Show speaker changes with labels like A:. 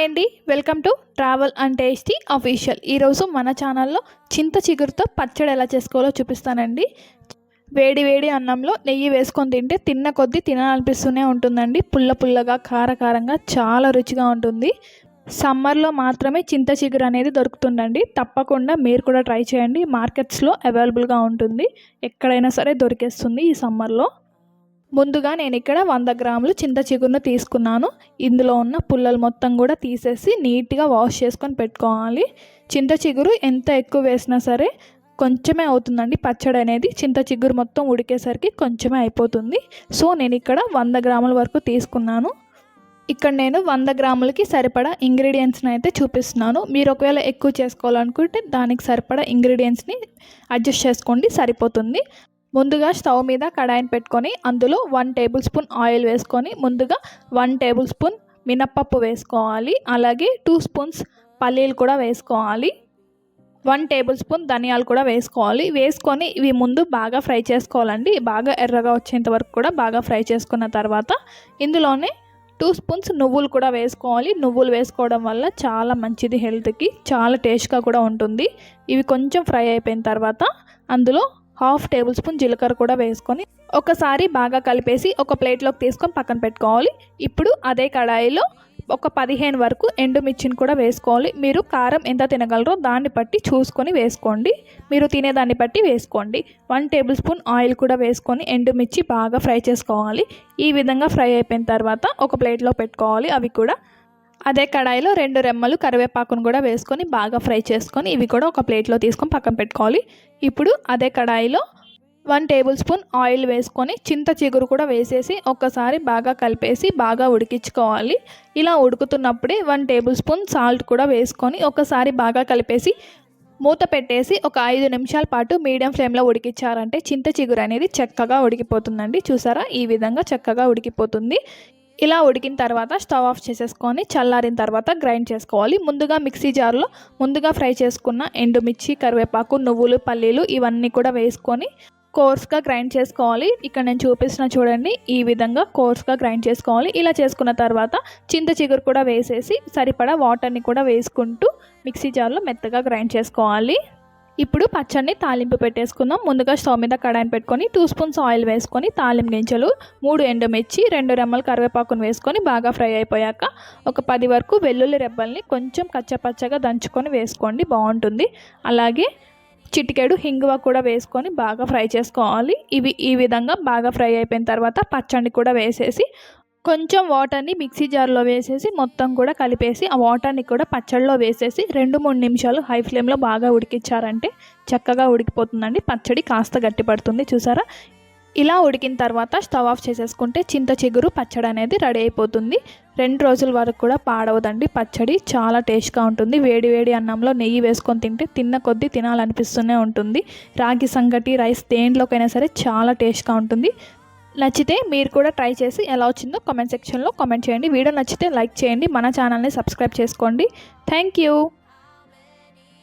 A: Hi అండి welcome to travel and tasty official ఈరోజు మన ఛానల్లో చింత చిగురుతో పచ్చడి ఎలా చేసుకోవాలో చూపిస్తానండి. వేడి వేడి అన్నంలో నెయ్యి వేసుకొని తింటే తిన్న కొద్దీ తినాలనిపిస్తూనే ఉంటుందండి. పుల్ల పుల్లగా కారకారంగా చాలా రుచిగా ఉంటుంది. సమ్మర్లో మాత్రమే చింత చిగురు అనేది దొరుకుతుందండి. తప్పకుండా మీరు కూడా ట్రై చేయండి. మార్కెట్స్లో అవైలబుల్గా ఉంటుంది. ఎక్కడైనా సరే దొరికేస్తుంది ఈ సమ్మర్లో ముందుగా నేను ఇక్కడ వంద గ్రాములు చింత చిగురును తీసుకున్నాను. ఇందులో ఉన్న పుల్లలు మొత్తం కూడా తీసేసి నీట్గా వాష్ చేసుకొని పెట్టుకోవాలి. చింత చిగురు ఎంత ఎక్కువ వేసినా సరే కొంచెమే అవుతుందండి. పచ్చడి అనేది చింత చిగురు మొత్తం ఉడికేసరికి కొంచెమే అయిపోతుంది. సో నేను ఇక్కడ వంద గ్రాముల వరకు తీసుకున్నాను. ఇక్కడ నేను వంద గ్రాములకి సరిపడా ఇంగ్రీడియంట్స్ని అయితే చూపిస్తున్నాను. మీరు ఒకవేళ ఎక్కువ చేసుకోవాలనుకుంటే దానికి సరిపడా ఇంగ్రీడియంట్స్ని అడ్జస్ట్ చేసుకోండి సరిపోతుంది. ముందుగా స్టవ్ మీద కడాయిని పెట్టుకొని అందులో వన్ టేబుల్ స్పూన్ ఆయిల్ వేసుకొని ముందుగా వన్ టేబుల్ స్పూన్ మినప్పప్పు వేసుకోవాలి. అలాగే టూ స్పూన్స్ పల్లీలు కూడా వేసుకోవాలి. వన్ టేబుల్ స్పూన్ ధనియాలు కూడా వేసుకోవాలి. వేసుకొని ఇవి ముందు బాగా ఫ్రై చేసుకోవాలండి. బాగా ఎర్రగా వచ్చేంత వరకు కూడా బాగా ఫ్రై చేసుకున్న తర్వాత ఇందులోనే టూ స్పూన్స్ నువ్వులు కూడా వేసుకోవాలి. నువ్వులు వేసుకోవడం వల్ల చాలా మంచిది హెల్త్కి చాలా టేస్ట్గా కూడా ఉంటుంది. ఇవి కొంచెం ఫ్రై అయిపోయిన తర్వాత అందులో హాఫ్ టేబుల్ స్పూన్ జీలకర్ర కూడా వేసుకొని ఒకసారి బాగా కలిపేసి ఒక ప్లేట్లోకి తీసుకొని పక్కన పెట్టుకోవాలి. ఇప్పుడు అదే కడాయిలో ఒక పదిహేను వరకు ఎండుమిర్చిని కూడా వేసుకోవాలి. మీరు కారం ఎంత తినగలరో దాన్ని బట్టి చూసుకొని వేసుకోండి. మీరు తినేదాన్ని బట్టి వేసుకోండి. వన్ టేబుల్ స్పూన్ ఆయిల్ కూడా వేసుకొని ఎండుమిర్చి బాగా ఫ్రై చేసుకోవాలి. ఈ విధంగా ఫ్రై అయిపోయిన తర్వాత ఒక ప్లేట్లో పెట్టుకోవాలి అవి కూడా. అదే కడాయిలో రెండు రెమ్మలు కరివేపాకును కూడా వేసుకొని బాగా ఫ్రై చేసుకొని ఇవి కూడా ఒక ప్లేట్లో తీసుకొని పక్కన పెట్టుకోవాలి. ఇప్పుడు అదే కడాయిలో వన్ టేబుల్ స్పూన్ ఆయిల్ వేసుకొని చింత చిగురు కూడా వేసేసి ఒక్కసారి బాగా కలిపేసి బాగా ఉడికించుకోవాలి. ఇలా ఉడుకుతున్నప్పుడే వన్ టేబుల్ స్పూన్ సాల్ట్ కూడా వేసుకొని ఒకసారి బాగా కలిపేసి మూత పెట్టేసి ఒక ఐదు నిమిషాల పాటు మీడియం ఫ్లేమ్లో ఉడికించారంటే చింత చిగురు అనేది చక్కగా ఉడికిపోతుందండి. చూసారా? ఈ విధంగా చక్కగా ఉడికిపోతుంది. ఇలా ఉడికిన తర్వాత స్టవ్ ఆఫ్ చేసేసుకొని చల్లారిన తర్వాత గ్రైండ్ చేసుకోవాలి. ముందుగా మిక్సీ జార్లో ముందుగా ఫ్రై చేసుకున్న ఎండుమిర్చి కరివేపాకు నువ్వులు పల్లీలు ఇవన్నీ కూడా వేసుకొని కోర్స్గా గ్రైండ్ చేసుకోవాలి. ఇక్కడ నేను చూపిస్తున్న చూడండి ఈ విధంగా కోర్స్గా గ్రైండ్ చేసుకోవాలి. ఇలా చేసుకున్న తర్వాత చింత చిగురు కూడా వేసేసి సరిపడా వాటర్ని కూడా వేసుకుంటూ మిక్సీ జార్లో మెత్తగా గ్రైండ్ చేసుకోవాలి. ఇప్పుడు పచ్చడిని తాలింపు పెట్టేసుకుందాం. ముందుగా స్టవ్ మీద కడాయిని పెట్టుకొని టూ స్పూన్స్ ఆయిల్ వేసుకొని తాలింపు గింజలు మూడు ఎండుమిర్చి రెండు రెమ్మలు కరివేపాకును వేసుకొని బాగా ఫ్రై అయిపోయాక ఒక పది వరకు వెల్లుల్లి రెబ్బల్ని కొంచెం కచ్చపచ్చగా దంచుకొని వేసుకోండి. బాగుంటుంది. అలాగే చిటికెడు హింగువ కూడా వేసుకొని బాగా ఫ్రై చేసుకోవాలి. ఇవి ఈ విధంగా బాగా ఫ్రై అయిపోయిన తర్వాత పచ్చడిని కూడా వేసేసి కొంచెం వాటర్ని మిక్సీ జార్లో వేసేసి మొత్తం కూడా కలిపేసి ఆ వాటర్ని కూడా పచ్చడిలో వేసేసి రెండు మూడు నిమిషాలు హై ఫ్లేమ్లో బాగా ఉడికించారంటే చక్కగా ఉడికిపోతుందండి. పచ్చడి కాస్త గట్టిపడుతుంది చూసారా? ఇలా ఉడికిన తర్వాత స్టవ్ ఆఫ్ చేసేసుకుంటే చింత చిగురు పచ్చడి అనేది రెడీ అయిపోతుంది. రెండు రోజుల వరకు కూడా పాడవదండి పచ్చడి చాలా టేస్ట్గా ఉంటుంది. వేడి వేడి అన్నంలో నెయ్యి వేసుకొని తింటే తిన్న కొద్దీ తినాలనిపిస్తూనే ఉంటుంది. రాగి సంగటి రైస్ దేంట్లోకైనా సరే చాలా టేస్ట్గా ఉంటుంది. నచ్చితే మీరు కూడా ట్రై చేసి ఎలా వచ్చిందో కామెంట్ సెక్షన్లో కామెంట్ చేయండి. వీడియో నచ్చితే లైక్ చేయండి. మన ఛానల్ని సబ్స్క్రైబ్ చేసుకోండి. Thank you